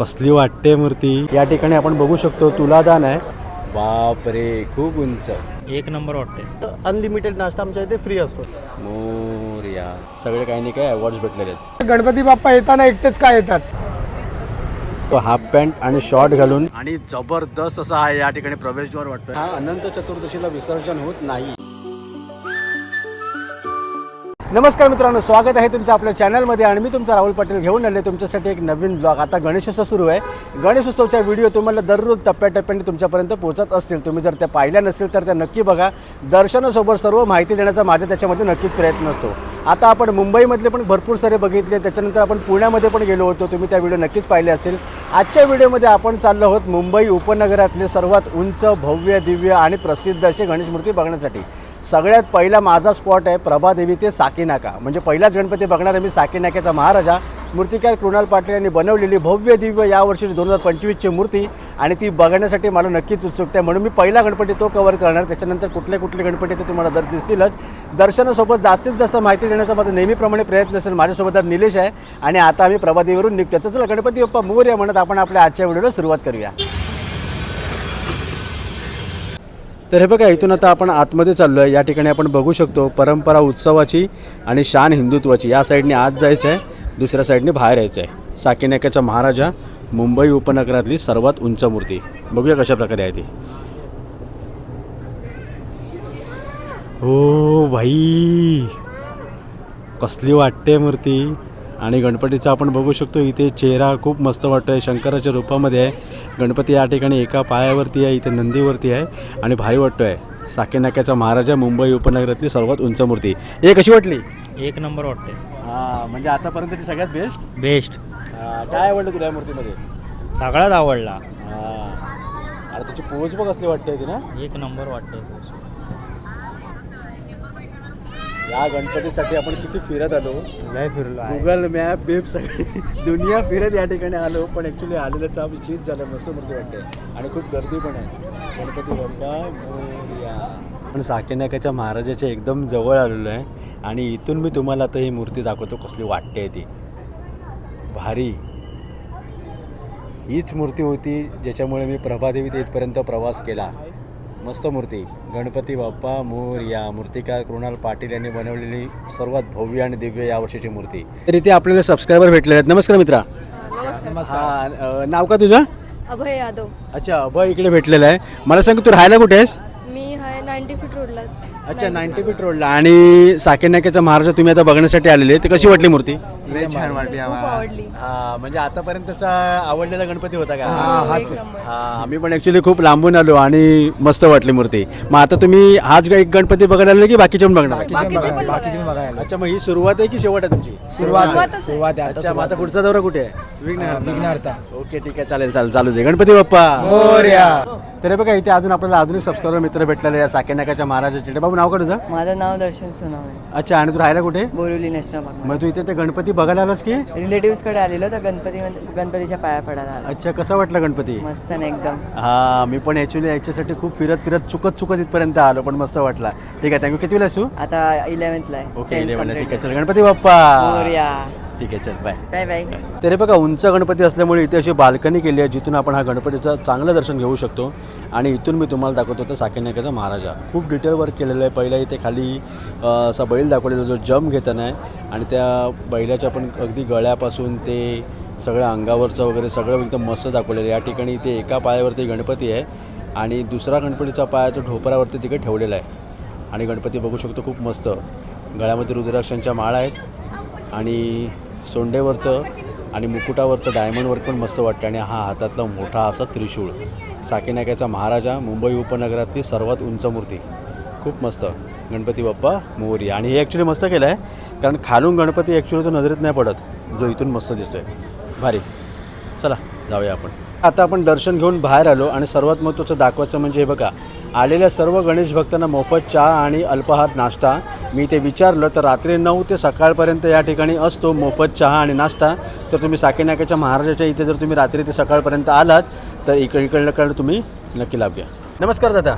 कसली वाटते मूर्ती? या ठिकाणी आपण बघू शकतो तुलादान आहे. बापरे खूप उंच. एक नंबर वाटते. अनलिमिटेड नाश्ता आमच्या इथे फ्री असतो. मोर्या. सगळे काही नाही काय अवॉर्ड्स भेटलेले आहेत. गणपती बाप्पा येताना एकटेच काय येतात? तो हाफ पॅन्ट आणि शॉर्ट घालून. आणि जबरदस्त असा हा या ठिकाणी प्रवेशद्वार वाटतोय. हा अनंत चतुर्दशीला विसर्जन होत नाही. नमस्कार मित्रांनो स्वागत आहे तुमचं आपल्या चॅनलमध्ये आणि मी तुमचा राहुल पाटील घेऊन आले तुमच्यासाठी एक नवीन ब्लॉग आता गणेशोत्सव सुरू आहे. गणेशोत्सवच्या व्हिडिओ तुम्हाला दररोज टप्प्याटप्प्याने तुमच्यापर्यंत पोहोचत असतील. तुम्ही जर त्या पाहिल्या नसतील तर त्या नक्की बघा. दर्शनासोबत सर्व माहिती देण्याचा माझा त्याच्यामध्ये नक्कीच प्रयत्न असतो. आता आपण मुंबईमधले पण भरपूर सारे बघितले. त्याच्यानंतर आपण पुण्यामध्ये पण गेलो होतो. तुम्ही त्या व्हिडिओ नक्कीच पाहिले असेल. आजच्या व्हिडिओमध्ये आपण चाललो आहोत मुंबई उपनगरातले सर्वात उंच भव्य दिव्य आणि प्रसिद्ध असे गणेश मूर्ती बघण्यासाठी. सगळ्यात पहिला माझा स्पॉट आहे प्रभादेवी ते साकीनाका. म्हणजे पहिलाच गणपती बघणार आहे मी साकीनाक्याचा महाराजा. मूर्तिकार कृणाल पाटील यांनी बनवलेली भव्य दिव्य यावर्षी दोन हजार पंचवीसची मूर्ती आणि ती बघण्यासाठी मला नक्कीच उत्सुकता आहे. म्हणून मी पहिला गणपती तो कवर करणार. त्याच्यानंतर कुठले कुठले गणपती ते तुम्हाला दर दिसतीलच. दर्शनासोबत जास्तीत जास्त माहिती देण्याचा माझा नेहमीप्रमाणे प्रयत्न असेल. माझ्यासोबत आज निलेश आहे आणि आता आम्ही प्रभादेवीवरून निघतो चला गणपती बाप्पा मोर्या म्हणत आपण आपल्या आजच्या व्हिडिओला सुरुवात करूया. तर हे बघा इथून आता आपण आतमध्ये चाललो आहे या ठिकाणी आपण बघू शकतो परंपरा उत्सवाची आणि शान हिंदुत्वाची. या साईडने आत जायचं आहे दुसऱ्या साईडने बाहेर यायचं आहे साकीनाक्याचा महाराजा मुंबई उपनगरातली सर्वात उंच मूर्ती. बघूया कशा प्रकारे आहे ती. हो भाई कसली वाटते मूर्ती. आणि गणपतीचा आपण बघू शकतो इथे चेहरा खूप मस्त वाटतो आहे शंकराच्या रूपामध्ये आहे. गणपती या ठिकाणी एका पायावरती आहे इथे नंदीवरती आहे आणि भारी वाटतो आहे साकेनाक्याचा महाराजा मुंबई उपनगरातली सर्वात उंच मूर्ती. हे कशी वाटली? एक नंबर वाटते. हां म्हणजे आतापर्यंत ती सगळ्यात बेस्ट बेस्ट काय आवडलं तुला या मूर्तीमध्ये? सगळ्यात आवडला. हां. अरे त्याची पोच बघ कसली वाटते ती ना एक नंबर वाटते. या गणपतीसाठी आपण किती फिरत आलो? लय फिरलो गुगल मॅप बेप सगळी दुनिया फिरत या ठिकाणी आलो पण ॲक्च्युली आलेल्याचं आम्ही चीज झालं मस्त मूर्ती वाटते आणि खूप गर्दी पण आहे. गणपती बाप्पा मोरया. पण साकेनाक्याच्या महाराजाच्या एकदम जवळ आलेलो आहे. आणि इथून मी तुम्हाला आता ही मूर्ती दाखवतो कसली वाटते ती. भारी. हीच मूर्ती होती ज्याच्यामुळे मी प्रभादेवी इथपर्यंत प्रवास केला. मस्त मूर्ती. गणपती बाप्पा मोरया मूर्तिकार कृणाल पाटील यांनी बनवलेली सर्वात भव्य आणि दिव्य या वर्षीची मूर्ती. तर इथे आपल्याला सबस्क्रायबर भेटले आहेत. नमस्कार मित्रा. हा अ, नाव का तुझं? अभय यादव. अच्छा अभय इकडे भेटलेलं आहे. मला सांग तू राहायला कुठे आहेस? मी आहे नाईन्टी फीट रोडला. अच्छा नाईन्टी फीट रोडला. आणि साकेनाक्याचा महाराजा तुम्ही आता बघण्यासाठी आलेले ते कशी वाटली मूर्ती? छान वाटली खूप आवडली. हा म्हणजे आतापर्यंतचा आवडलेला गणपती होता का? हो, एक नंबर. हा आम्ही पण ऍक्च्युली खूप लांबून आलो आणि मस्त वाटली मूर्ती. मग आता तुम्ही हाच एक गणपती बघायला आले की बाकीचे पण बघणार? बाकीचे पण बघायला. अच्छा मग ही सुरुवात आहे की शेवट आहे तुमची? सुरुवातच आहे. अच्छा मग आता पुढचा दौरा कुठे आहे? ओके ठीक आहे चालेल चालेल. चालू दे. गणपती बाप्पा. तर हे बघा इथे अजून आपल्याला अजूनही सबस्क्रायबर मित्र भेटलेले या साकेनाकाच्या महाराजाचे बाबू नाव का तुझं? माझं नाव दर्शन सोनावणे. अच्छा आणि तू राहायला कुठे? बोरिवली नॅशनल पार्क मग तू इथे ते गणपती बघायला आलास की? रिलेटिव्सकडे आलेलो तर गणपती गणपतीच्या पाया पडायला आलो. अच्छा कसा वाटला गणपती? मस्त ना एकदम. हा मी पण ॲक्च्युली याच्यासाठी खूप फिरत फिरत चुकत चुकत इथपर्यंत आलो पण मस्त वाटला. ठीक आहे थँक्यू किती वेळा असू आता इलेव्हन्थला आहे. ओके 10th इलेवन ठीक आहे. चल गणपती बाप्पा. मोरया. ठीक आहे चल बाय बाय बाय तरी बघा उंच गणपती असल्यामुळे इथे अशी बाल्कनी केली आहे जिथून आपण हा गणपतीचं चांगलं दर्शन घेऊ शकतो. आणि इथून मी तुम्हाला दाखवतो तर साकेनाक्याचा महाराजा. खूप डिटेल वर्क केलेलं आहे. पहिला इथे खाली असा बैल दाखवलेला जो जम घेताना आहे. आणि त्या बैलाच्या पण अगदी गळ्यापासून ते सगळं अंगावरचं वगैरे सगळं एकदम मस्त दाखवलेलं आहे. या ठिकाणी इथे एका पायावरती गणपती आहे. आणि दुसरा गणपतीचा पाय तो ढोपरावरती तिकडे ठेवलेला आहे. आणि गणपती बघू शकतो खूप मस्त. गळ्यामध्ये रुद्राक्षांच्या माळा आहेत. आणि सोंडेवरचं आणि मुकुटावरचं डायमंड वर्क पण मस्त वाटतं आणि हा हातातला मोठा असा त्रिशूळ. साकेनाक्याचा महाराजा मुंबई उपनगरातली सर्वात उंच मूर्ती. खूप मस्त. गणपती बाप्पा मोरी. आणि हे ॲक्च्युली मस्त केलं आहे कारण खालून गणपती ॲक्च्युली तो नजरेत नाही पडत. जो इथून मस्त दिसतोय. भारी. चला जाऊया आपण. आता आपण दर्शन घेऊन बाहेर आलो आणि सर्वात महत्त्वाचं दाखवायचं म्हणजे हे बघा. आलेल्या सर्व गणेश भक्तांना मोफत चहा आणि अल्पाहार नाश्ता मी ते विचारलं तर रात्री नऊ ते सकाळपर्यंत या ठिकाणी असतो मोफत चहा आणि नाश्ता. तर तुम्ही साकेनाक्याच्या महाराजाच्या इथे जर तुम्ही रात्री ते सकाळपर्यंत आलात तर इकड इकडलं तुम्ही नक्की लाभ घ्या. नमस्कार दादा.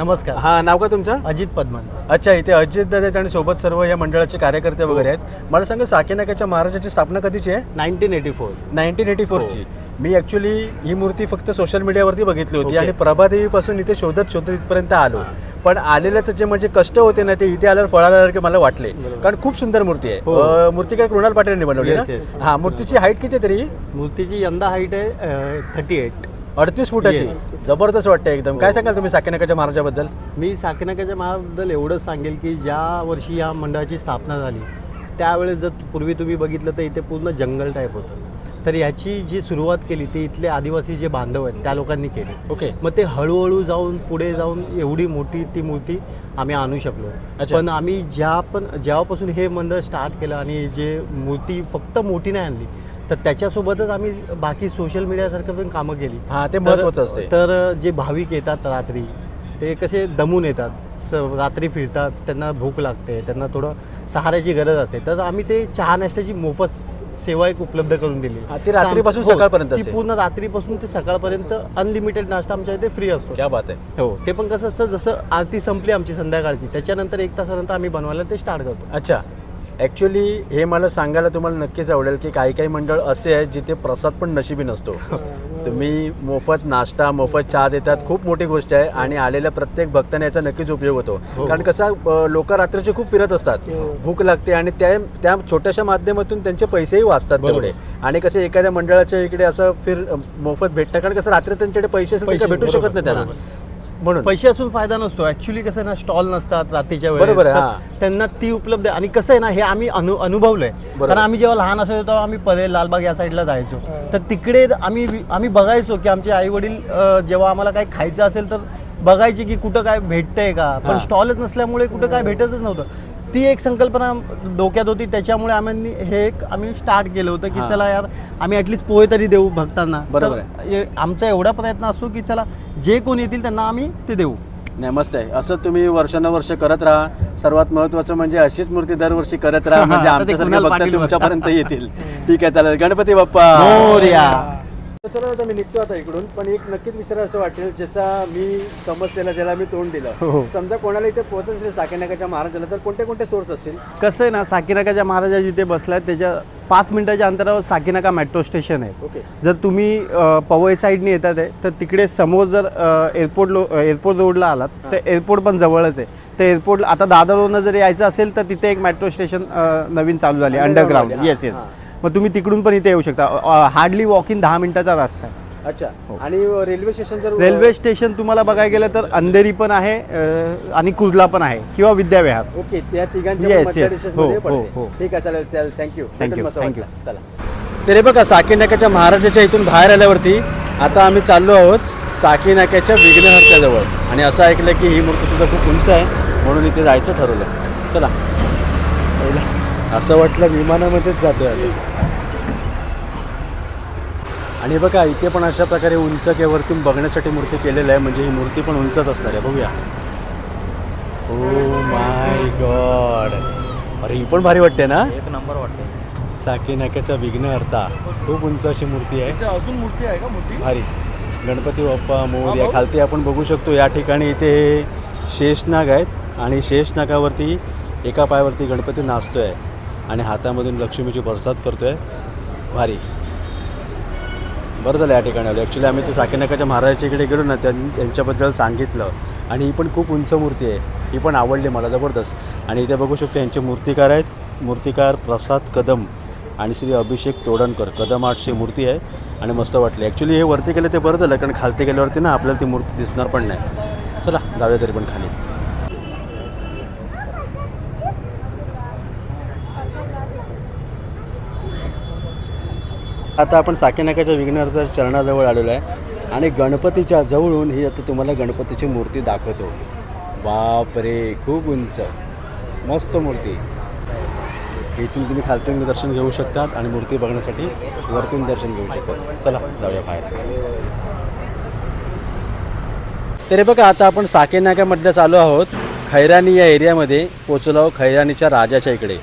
नमस्कार. हां नाव का तुमचं? अजित पद्मन. अच्छा इथे अजित दादा आणि सोबत सर्व या मंडळाचे कार्यकर्ते वगैरे आहेत. मला सांगा साकेनाक्याच्या महाराजाची स्थापना कधीची आहे? Nineteen eighty four. Nineteen eighty फोरची. मी ॲक्च्युली ही मूर्ती फक्त सोशल मीडियावरती बघितली होती. आणि प्रभादेवीपासून इथे शोधत शोधत इथपर्यंत आलो. पण आलेल्याचं जे म्हणजे कष्ट होते ना ते इथे आल्यावर फळाल्यासारखे मला वाटले. कारण खूप सुंदर मूर्ती आहे. हो. मूर्ती काय कृणाल पाटील यांनी बनवली. हा मूर्तीची हाईट किती तरी? मूर्तीची यंदा हाईट आहे थर्टी एट अडतीस फुटाची. Yes. जबरदस्त वाटते एकदम. काय सांगाल तुम्ही साकेनाकाच्या महाराजाबद्दल? मी साकेनाकाच्या महाबद्दल एवढंच सांगेल की ज्या वर्षी या मंडळाची स्थापना झाली त्यावेळेस जर पूर्वी तुम्ही बघितलं तर इथे पूर्ण जंगल टाईप होतं. तर याची जी सुरुवात केली ती इथले आदिवासी जे बांधव आहेत त्या लोकांनी केली. ओके. मग ते हळूहळू जाऊन पुढे जाऊन एवढी मोठी ती मूर्ती आम्ही आणू शकलो. अच्छा. पण आम्ही ज्या पण जेव्हापासून हे मंडळ स्टार्ट केलं आणि जे मूर्ती फक्त मोठी नाही आणली तर त्याच्यासोबतच आम्ही बाकी सोशल मीडियासारखं पण कामं केली. हा ते तर- महत्वाचं असते तर जे भाविक येतात रात्री ते कसे दमून येतात. रात्री फिरतात त्यांना भूक लागते त्यांना थोडं सहाऱ्याची गरज असते. तर आम्ही ते चहा नाश्त्याची मोफत सेवा एक उपलब्ध करून दिली. ती रात्रीपासून हो, सकाळपर्यंत ती. पूर्ण रात्रीपासून ते सकाळपर्यंत अनलिमिटेड नाश्ता आमच्या इथे फ्री असतो. क्या बात आहे. हो ते पण कसं असतं जसं आरती संपली आमची संध्याकाळची त्याच्यानंतर एक तासानंतर आम्ही बनवायला ते स्टार्ट करतो. अच्छा. ॲक्च्युली हे मला सांगायला तुम्हाला नक्कीच आवडेल की काही काही मंडळ असे आहेत जिथे प्रसाद पण नशिबी नसतो. तुम्ही मोफत नाश्ता मोफत चहा देतात खूप मोठी गोष्ट आहे आणि आलेल्या प्रत्येक भक्ताने याचा नक्कीच उपयोग होतो. हो. कारण कसा लोक रात्रीचे खूप फिरत असतात. भूक लागते आणि त्या त्या छोट्याशा माध्यमातून त्यांचे पैसेही वाचतात. तेवढे. आणि कसं एखाद्या मंडळाच्या इकडे असं फिर मोफत भेटतं. कारण कसं रात्री त्यांच्याकडे पैसे भेटू शकत नाही त्यांना. म्हणून. पैसे असून फायदा नसतो. ऍक्च्युली कसं आहे ना स्टॉल नसतात रात्रीच्या वेळेस. बरोबर आहे, हा. त्यांना ती उपलब्ध आहे. आणि कसं आहे ना हे आम्ही अनु अनुभवलंय. कारण आम्ही जेव्हा लहान असायचो तेव्हा आम्ही परे लालबाग या साईडला जायचो. तर तिकडे आम्ही आम्ही बघायचो की आमचे आई वडील जेव्हा आम्हाला काही खायचं असेल तर बघायचे की कुठं काय भेटतंय का. पण हा. स्टॉलच नसल्यामुळे कुठं काय भेटतच नव्हतं. ती एक संकल्पना डोक्यात होती. त्याच्यामुळे आम्ही हे एक आम्ही स्टार्ट केलं होतं की. चला यार आम्ही ॲटलिस्ट पोहे तरी देऊ भक्तांना. बरोबर आमचा एवढा प्रयत्न असतो की चला जे कोण येतील त्यांना आम्ही ते देऊ. नाही मस्त आहे. असं तुम्ही वर्षानुवर्ष करत राहा. सर्वात महत्वाचं म्हणजे अशीच मूर्ती दरवर्षी करत राहा. म्हणजे आमच्यासारखे भक्त तुमच्यापर्यंत येतील. ठीक आहे चालेल. गणपती बाप्पा. चला आता मी निघतो आता इकडून. पण एक नक्कीच विचार असं वाटेल ज्याचा मी समस्येला ज्याला मी तोंड हो. दिलं समजा कोणाला इथे पोहोचत असेल साकेनाकाच्या महाराजाला तर कोणते कोणते सोर्स असतील? कसं आहे ना साकीनाकाच्या महाराजा जिथे बसलाय त्याच्या पाच मिनिटाच्या अंतरावर साकीनाका मेट्रो स्टेशन आहे. ओके. जर तुम्ही पवई साईडने येतात आहे तर तिकडे समोर जर एअरपोर्ट लो एअरपोर्ट रोडला आलात तर एअरपोर्ट पण जवळच आहे. तर एअरपोर्ट आता दादरवरनं जर यायचं असेल तर तिथे एक मेट्रो स्टेशन नवीन चालू झाली अंडरग्राऊंड येस हां, येस मग तुम्ही तिकडून पण इथे येऊ शकता. हार्डली वॉक इन दहा मिनिटाचा रस्ता आहे. अच्छा. आणि रेल्वे स्टेशन जर रेल्वे स्टेशन तुम्हाला बघायला गेलं तर अंधेरी पण आहे आणि कुर्ला पण आहे किंवा विद्याविहार. ओके त्या तिघांच्या हो, हो. हो. ठीक आहे चालेल चालेल. Thank you thank you. चला. तरी बघा साकी नाक्याच्या महाराजाच्या इथून बाहेर आल्यावरती आता आम्ही चाललो आहोत साकी नाक्याच्या विघ्नहर्त्याजवळ आणि असं ऐकलं की ही मूर्ती सुद्धा खूप उंच आहे म्हणून इथे जायचं ठरवलं. चला. असं वाटलं विमानामध्येच जातोय आता. आणि बघा इथे पण अशा प्रकारे उंच केवरतून बघण्यासाठी मूर्ती केलेलं आहे. म्हणजे ही मूर्ती पण उंचच असणार आहे. बघूया. ओ माय गॉड अरे ही पण भारी वाटते ना? एक नंबर वाटते. साकी नाक्याचा विघ्न अर्था खूप उंच अशी मूर्ती आहे. अजून मूर्ती आहे का मोठी भारी. गणपती बाप्पा मोर या खालती आपण बघू शकतो. या ठिकाणी इथे शेषनाग आहेत. आणि शेषनागावरती एका पायावरती गणपती नाचतोय. आणि हातामधून लक्ष्मीची बरसात करतोय. भारी. बरं झालं या ठिकाणी आलो. ॲक्च्युली आम्ही ते साकेनाकाच्या महाराजाच्या इकडे गेलो ना त्यां त्यांच्याबद्दल सांगितलं. आणि ही पण खूप उंच मूर्ती आहे. ही पण आवडली मला जबरदस्त. आणि इथे बघू शकतो यांचे मूर्तिकार आहेत. मूर्तिकार प्रसाद कदम आणि श्री अभिषेक तोडणकर. कदम आठशे मूर्ती आहे आणि मस्त वाटली. ॲक्च्युली हे वरती गेले ते बरं झालं कारण खालती गेल्यावरती ना आपल्याला ती मूर्ती दिसणार पण नाही. चला जाऊया तरी पण खाली. आता आपण साकेनाकाच्या विघ्नहर्त्या चरणाजवळ आलेलो आहे आणि गणपतीच्या जवळून ही आता तुम्हाला गणपतीची मूर्ती दाखवतो. बाप रे खूप उंच. मस्त मूर्ती. इथून तुम्ही खालतून दर्शन घेऊ शकतात आणि मूर्ती बघण्यासाठी वरतून दर्शन घेऊ शकतात. चला जाऊया बाहेर. तरी बघा आता आपण साकेनाक्यामधल्या चालू आहोत. खैरानी या एरियामध्ये पोचलो आहोत खैरानीच्या राजाच्या इकडे.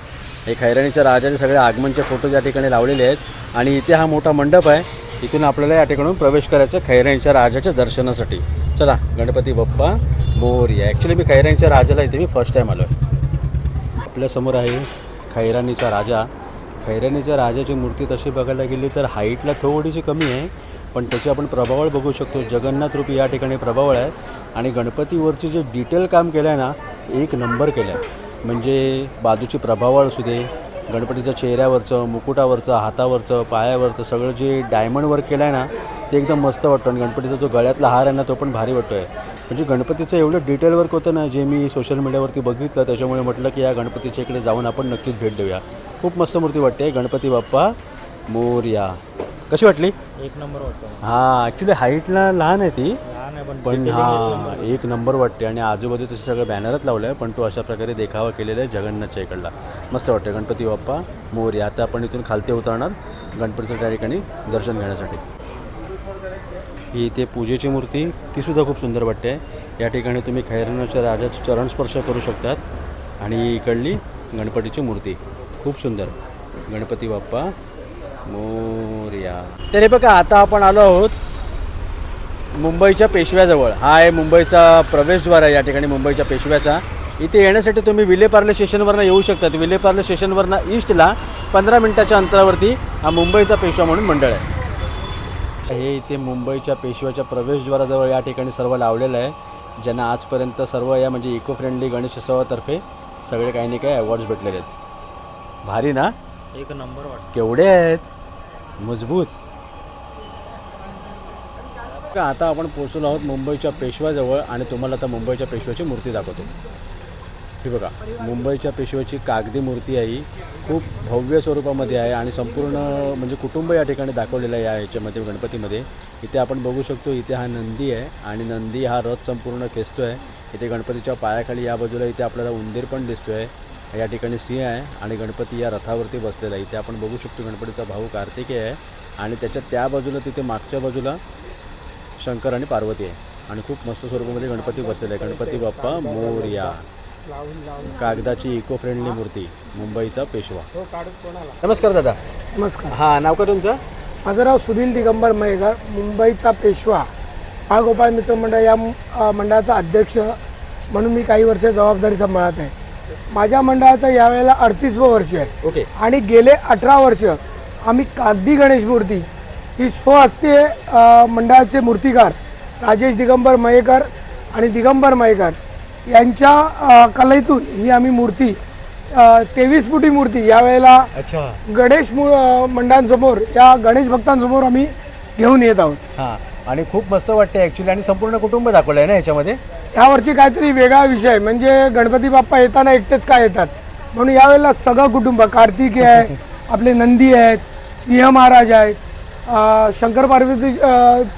हे खैराणीच्या राजाचे सगळे आगमनचे फोटो या ठिकाणी लावलेले आहेत. आणि इथे हा मोठा मंडप आहे. इथून आपल्याला या ठिकाणून प्रवेश करायचा खैराणीच्या राजाच्या दर्शनासाठी. चला गणपती बाप्पा मोरया ॲक्च्युली मी खैराणीच्या राजाला इथे मी फर्स्ट टाईम आलो आहे आपल्यासमोर आहे खैराणीचा राजा. खैराणीच्या राजाची मूर्ती तशी बघायला गेली तर हाईटला थोडीशी कमी आहे. पण त्याची आपण प्रभावळ बघू शकतो. जगन्नाथ रूपी या ठिकाणी प्रभावळ आहे. आणि गणपतीवरची जे डिटेल काम केलं आहे ना एक नंबर केलं आहे म्हणजे बाजूची प्रभावळ असू दे गणपतीच्या चेहऱ्यावरचं मुकुटावरचं हातावरचं पायावरचं सगळं जे डायमंड वर्क केलं आहे ना ते एकदम मस्त वाटतं. आणि गणपतीचा जो गळ्यातला हार आहे ना तो पण भारी वाटतो आहे म्हणजे गणपतीचं एवढं डिटेल वर्क होतं ना जे मी सोशल मीडियावरती बघितलं त्याच्यामुळे म्हटलं की या गणपतीच्या इकडे जाऊन आपण नक्कीच भेट देऊया. खूप मस्त मूर्ती वाटते. गणपती बाप्पा मोरया. कशी वाटली? एक नंबर वाटतो. हां ॲक्च्युली हाईटला लहान आहे ती. लहान आहे पण पण detailing हा एक. एक नंबर वाटते. आणि आजूबाजूचं सगळं बॅनरच लावलं आहे पण तो अशा प्रकारे देखावा केलेला आहे जगन्नाथच्या इकडला. मस्त वाटतं गणपती बाप्पा मोरया. आता आपण इथून खालते उतरणार गणपतीचं त्या ठिकाणी दर्शन घेण्यासाठी. ही इथे पूजेची मूर्ती तीसुद्धा खूप सुंदर वाटते. या ठिकाणी तुम्ही खैरानाच्या राजाचे चरणस्पर्श करू शकतात. आणि इकडली गणपतीची मूर्ती. खूप सुंदर. गणपती बाप्पा मोरया. तर हे बघा आता आपण आलो आहोत मुंबईच्या पेशव्याजवळ. हा आहे मुंबईचा प्रवेशद्वार आहे या ठिकाणी मुंबईच्या पेशव्याचा. इथे येण्यासाठी तुम्ही विलेपार्ले स्टेशनवरनं येऊ शकतात विलेपार्ले स्टेशनवरनं ईस्टला पंधरा मिनिटाच्या अंतरावरती हा मुंबईचा पेशवा म्हणून मंडळ आहे. हे इथे मुंबईच्या पेशव्याच्या प्रवेशद्वाराजवळ या ठिकाणी सर्व लावलेलं आहे. ज्यांना आजपर्यंत सर्व या म्हणजे इको फ्रेंडली गणेशोत्सवातर्फे सगळे काही नाही काही अवॉर्ड्स भेटलेले आहेत. भारी ना? एक नंबर वाटतो. केवढे आहेत? मजबूत. का आता आपण पोचलो आहोत मुंबईच्या पेशव्याजवळ आणि तुम्हाला आता मुंबईच्या पेशव्याची मूर्ती दाखवतो. हे बघा मुंबईच्या पेशव्याची कागदी मूर्ती आहे ही. खूप भव्य स्वरूपामध्ये आहे आणि संपूर्ण म्हणजे कुटुंब या ठिकाणी दाखवलेलं आहे या ह्याच्यामध्ये गणपतीमध्ये. इथे आपण बघू शकतो इथे हा नंदी आहे आणि नंदी हा रथ संपूर्ण खेचतो आहे इथे गणपतीच्या पायाखाली या बाजूला इथे आपल्याला उंदीर पण दिसतो आहे या ठिकाणी सिंह आहे आणि गणपती या रथावरती बसलेला आहे. इथे आपण बघू शकतो गणपतीचा भाऊ कार्तिकेय आहे आणि त्याच्या त्या बाजूला तिथे मागच्या बाजूला शंकर आणि पार्वती आहे. आणि खूप मस्त स्वरूपामध्ये गणपती बसलेला आहे. गणपती बाप्पा मोरया. कागदाची इको फ्रेंडली मूर्ती मुंबईचा पेशवा. नमस्कार दादा. नमस्कार. हां नाव का तुमचं? माझं नाव सुनील दिगंबर मयेकर मुंबईचा पेशवा. हा गोपाळ मित्र मंडळ या मंडळाचा अध्यक्ष म्हणून मी काही वर्ष जबाबदारी सांभाळत आहे. माझ्या मंडळाचं यावेळेला अडतीसवं वर्ष आहे. ओके. आणि गेले अठरा वर्ष आम्ही कागदी गणेश मूर्ती ही स्वहस्ते मंडळाचे मूर्तिकार राजेश दिगंबर मयेकर आणि दिगंबर मयेकर यांच्या कलेतून ही आम्ही मूर्ती तेवीस फुटी मूर्ती यावेळेला गणेश मंडळांसमोर या गणेश भक्तांसमोर आम्ही घेऊन येत आहोत. हां. आणि खूप मस्त वाटते ॲक्च्युली आणि संपूर्ण कुटुंब दाखवलं आहे ना याच्यामध्ये? यावरची काहीतरी वेगळा विषय म्हणजे गणपती बाप्पा येताना एकटेच काय येतात? म्हणून यावेळेला सगळं कुटुंब कार्तिकी आहे आपले नंदी आहेत सिंह महाराज आहेत शंकर पार्वती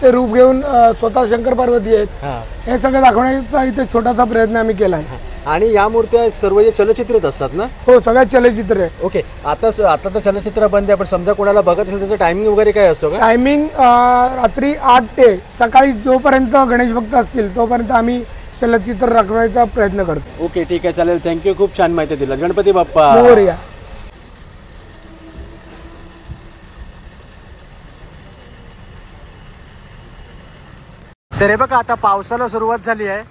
चे रूप घेऊन स्वतः शंकर पार्वती आहेत. हां. सगळं दाखवण्याचा इथे छोटासा प्रयत्न आम्ही केला आहे आणि या मूर्त्या सर्व जे चलचित्रित असतात ना? हो सगळ्यात चलचित्र आहे. ओके. आता स- आता तर चलचित्र बंद आहे पण समजा कोणाला बघत असेल त्याचं टायमिंग वगैरे काय असतो का? टायमिंग रात्री आठ ते सकाळी जोपर्यंत गणेश भक्त असतील तोपर्यंत आम्ही चलचित्र राखवायचा प्रयत्न करतो. ओके ठीक आहे चालेल. थँक्यू खूप छान माहिती दिलं. गणपती बाप्पा. मोरया. तर हे बघा आता पावसाला सुरुवात झाली आहे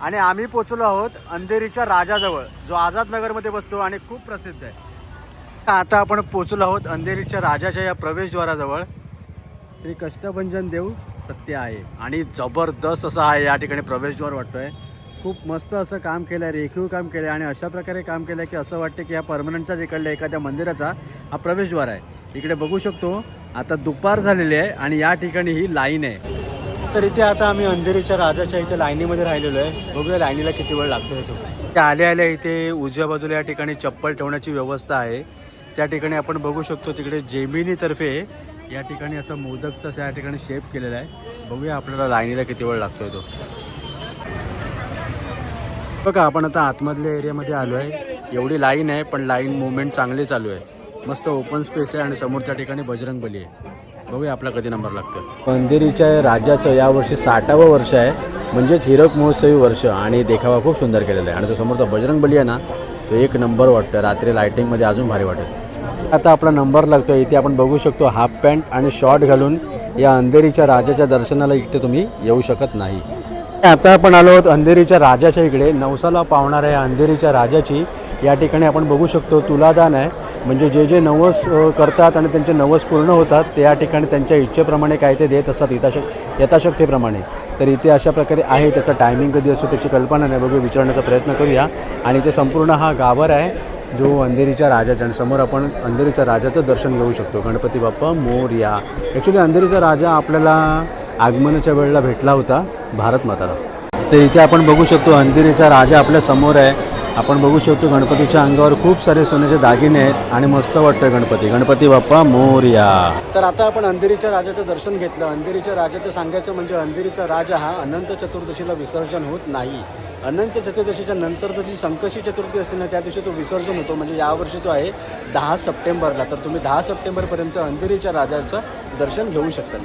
आणि आम्ही पोचलो आहोत अंधेरीच्या राजाजवळ जो आझाद नगरमध्ये बसतो आणि खूप प्रसिद्ध आहे. आता आपण पोचलो आहोत अंधेरीच्या राजाच्या या प्रवेशद्वाराजवळ. श्री कष्टभंजन देव सत्य आहे. आणि जबरदस्त असं आहे या ठिकाणी प्रवेशद्वार वाटतोय. खूप मस्त असं काम केलं आहे रेखीव काम केलं आहे आणि अशा प्रकारे काम केलं आहे की असं वाटतं की या परमनंटच्याच इकडल्या एखाद्या मंदिराचा हा प्रवेशद्वार आहे. इकडे बघू शकतो आता दुपार झालेली आहे आणि या ठिकाणी ही लाईन आहे. तर इथे आता आम्ही अंधेरीच्या राजाच्या इथे लाईनीमध्ये राहिलेलो आहे. बघूया लाईनीला किती वेळ लागतो तो त्या आल्या आल्या इथे उजव्या बाजूला या ठिकाणी चप्पल ठेवण्याची व्यवस्था आहे. त्या ठिकाणी आपण बघू शकतो तिकडे जेमिनीतर्फे या ठिकाणी असं मोदकचा या ठिकाणी शेप केलेला आहे. बघूया आपल्याला लाईनीला किती वेळ लागतोय तो. बघा आपण आता आतमधल्या एरियामध्ये आलो आहे एवढी लाईन आहे पण लाईन मुवमेंट चांगली चालू आहे. मस्त ओपन स्पेस आहे आणि समोरच्या ठिकाणी बजरंग बली आहे. बघूया आपला कधी नंबर लागतो मंदिरीच्या राजाचं यावर्षी साठावं वर्ष आहे. म्हणजेच हिरक महोत्सवी वर्ष आणि देखावा खूप सुंदर केलेला आहे. आणि तो समोरचा बजरंग बली आहे ना तो एक नंबर वाटतं रात्री लायटिंगमध्ये अजून भारी वाटेल. आता आपला नंबर लागतो इथे आपण बघू शकतो हाफ पॅन्ट आणि शॉर्ट घालून या अंधेरीच्या राजाच्या दर्शनाला इथे तुम्ही येऊ शकत नाही. आता आपण आलो आहोत अंधेरीच्या राजाच्या इकडे. नवसाला पावणाऱ्या या अंधेरीच्या राजाची. या ठिकाणी आपण बघू शकतो तुलादान आहे. म्हणजे जे जे नवस करतात आणि त्यांचे नवस पूर्ण होतात ते या ठिकाणी त्यांच्या इच्छेप्रमाणे काय ते देत असतात यथाशक यथाशक्तीप्रमाणे. तर इथे अशा प्रकारे आहे त्याचा टायमिंग कधी असतो त्याची कल्पना नाही. बघू विचारण्याचा प्रयत्न करूया. आणि ते संपूर्ण हा गावर आहे. जो अंधेरीच्या राजाच्या आणि समोर आपण अंधेरीच्या राजाचं दर्शन घेऊ शकतो. गणपती बाप्पा मोरया. ॲक्च्युली अंधेरीचा राजा आपल्याला आगमनाच्या वेळेला भेटला होता भारत माताला. तर इथे आपण बघू शकतो अंधेरीचा राजा आपल्यासमोर आहे. आपण बघू शकतो गणपतीच्या अंगावर खूप सारे सोन्याचे दागिने आहेत आणि मस्त वाटतं गणपती. गणपती बाप्पा मोरया. तर आता आपण अंधेरीच्या राजाचं दर्शन घेतलं. अंधेरीच्या राजाचं सांगायचं म्हणजे अंधेरीचा राजा हा अनंत चतुर्दशीला विसर्जन होत नाही. अनंत चतुर्दशीच्या नंतर तर जी संकशी चतुर्थी असते ना त्या दिवशी तो विसर्जन होतो. म्हणजे यावर्षी तो आहे दहा सप्टेंबरला. तर तुम्ही दहा सप्टेंबरपर्यंत अंधेरीच्या राजाचं दर्शन घेऊ शकता.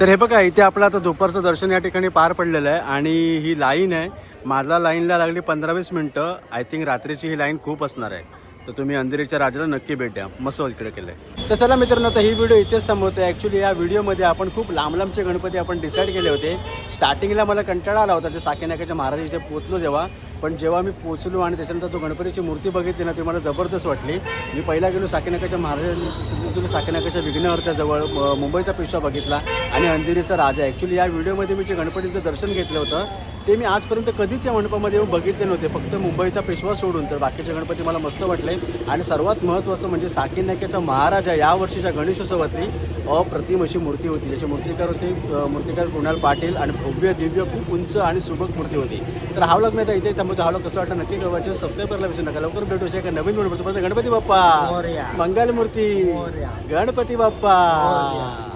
तर हे बघा इथे आपलं आता दुपारचं दर्शन या ठिकाणी पार पडलेलं आहे आणि ही लाईन आहे. माझ्या लाईनला लागली पंधरा वीस मिनटं. आय थिंक रात्रीची ही लाईन खूप असणार आहे. तर तुम्ही अंधेरीच्या राजाला नक्की भेट द्या. मस्त इकडे केलं आहे तर चला मित्रांनो तर ही व्हिडिओ इथेच संपवते. ॲक्च्युली या व्हिडिओमध्ये आपण खूप लांब लांबचे गणपती आपण डिसाईड केले होते. स्टार्टिंगला मला कंटाळा आला होता जे साकेनाकाच्या महाराज इथे पोचलो जेव्हा. पण जेव्हा मी पोचलो आणि त्याच्यानंतर तो गणपतीची मूर्ती बघितली ना ती मला जबरदस्त वाटली. मी पहिला गेलो साकेनाकाच्या महाराज साकेनाकाच्या विघ्नहर्त्या जवळ मुंबईचा पिशवा बघितला आणि अंधेरीचा राजा. ॲक्च्युली या व्हिडिओमध्ये मी जे गणपतीचं दर्शन घेतलं होतं ते मी आजपर्यंत कधीच या मंडपामध्ये येऊन बघितले नव्हते. फक्त मुंबईचा पेशवा सोडून. तर बाकीचे गणपती मला मस्त वाटले. आणि सर्वात महत्त्वाचं म्हणजे साकिनाक्याचा महाराजा या वर्षीच्या गणेशोत्सवातली अप्रतिम अशी मूर्ती होती ज्याची मूर्तिकार होते मूर्तिकार कुणाल पाटील आणि भव्य दिव्य खूप उंच आणि सुबक मूर्ती होती. तर हा व्लॉग मी आता इथे त्यामुळे हा व्लॉग कसं वाटतं नक्की कळवायचे सबस्क्राईब करायला विसरू नका. लवकर भेटू एका नवीन व्हिडिओ गणपती बाप्पा. मंगलमूर्ती. गणपती बाप्पा.